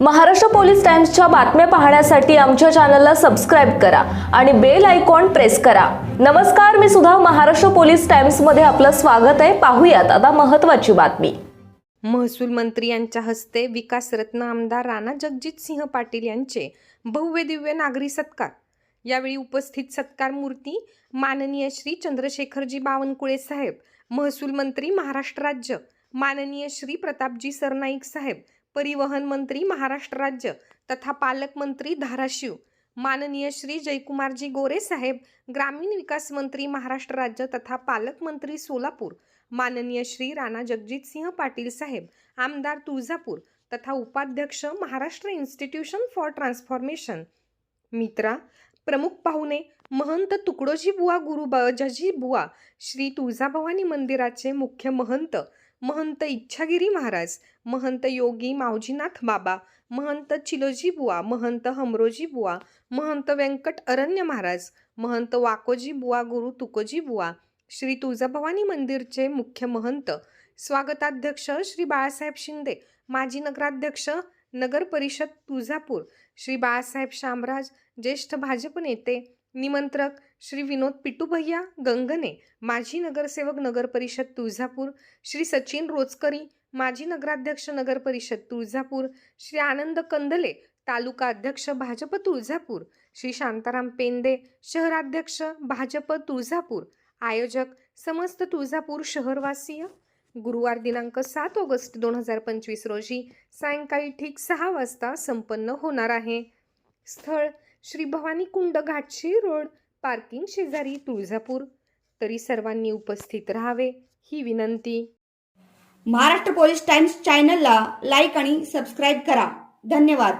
Maharashtra police टाइम्सच्या बातम्या पाहण्यासाठी आमच्या चॅनलला सबस्क्राईब करा आणि बेल आयकॉन प्रेस करा. नमस्कार मी सुद्धा महाराष्ट्र पोलीस टाइम्समध्ये आपलं स्वागत आहे. पाहूयात आता महत्त्वाची बातमी. महसूल मंत्री यांच्या हस्ते विकासरत्न आमदार राणा जगजित सिंह पाटील यांचे भव्य दिव्य नागरी सत्कार. यावेळी उपस्थित सत्कार मूर्ती माननीय श्री चंद्रशेखरजी बावनकुळे साहेब महसूल मंत्री महाराष्ट्र राज्य माननीय श्री प्रतापजी सरनाईक साहेब परिवहन मंत्री महाराष्ट्र राज्य तथा पालकमंत्री धाराशिव. माननीय श्री जयकुमारजी गोरे साहेब ग्रामीण विकास मंत्री महाराष्ट्र राज्य तथा पालकमंत्री सोलापूर. माननीय श्री राणा जगजितसिंह पाटील साहेब आमदार तुळजापूर तथा उपाध्यक्ष महाराष्ट्र इन्स्टिट्यूशन फॉर ट्रान्सफॉर्मेशन. मित्रा प्रमुख पाहुणे महंत तुकडोजी बुवा गुरु बजाजी बुवा श्री तुळजाभवानी मंदिराचे मुख्य महंत महंत इच्छागिरी महाराज महंत योगी मावजीनाथ बाबा महंत चिलोजी बुवा महंत हमरोजी बुवा महंत व्यंकट अरण्य महाराज महंत वाकोजी बुवा गुरु तुकोजी बुवा श्री तुळजाभवानी मंदिरचे मुख्य महंत स्वागताध्यक्ष श्री बाळासाहेब शिंदे माजी नगराध्यक्ष नगर परिषद तुळजापूर. श्री बाळासाहेब शामराज ज्येष्ठ भाजप नेते निमंत्रक श्री विनोद पिटूभैया गंगने माजी नगरसेवक नगर परिषद तुळजापूर. श्री सचिन रोचकरी माजी नगराध्यक्ष नगर परिषद तुळजापूर. श्री आनंद कंदले तालुका अध्यक्ष भाजप तुळजापूर. श्री शांताराम पेंदे शहराध्यक्ष भाजप तुळजापूर. आयोजक समस्त तुळजापूर शहरवासीय गुरुवार दिनांक सात ऑगस्ट दोन हजार पंचवीस रोजी सायंकाळी ठीक सहा वाजता संपन्न होणार आहे. स्थळ श्री भवानी कुंड घाटशी रोड पार्किंग शेजारी तुळजापूर. तरी सर्वांनी उपस्थित राहावे ही विनंती. महाराष्ट्र पोलीस टाइम्स चॅनलला लाईक आणि सबस्क्राईब करा. धन्यवाद.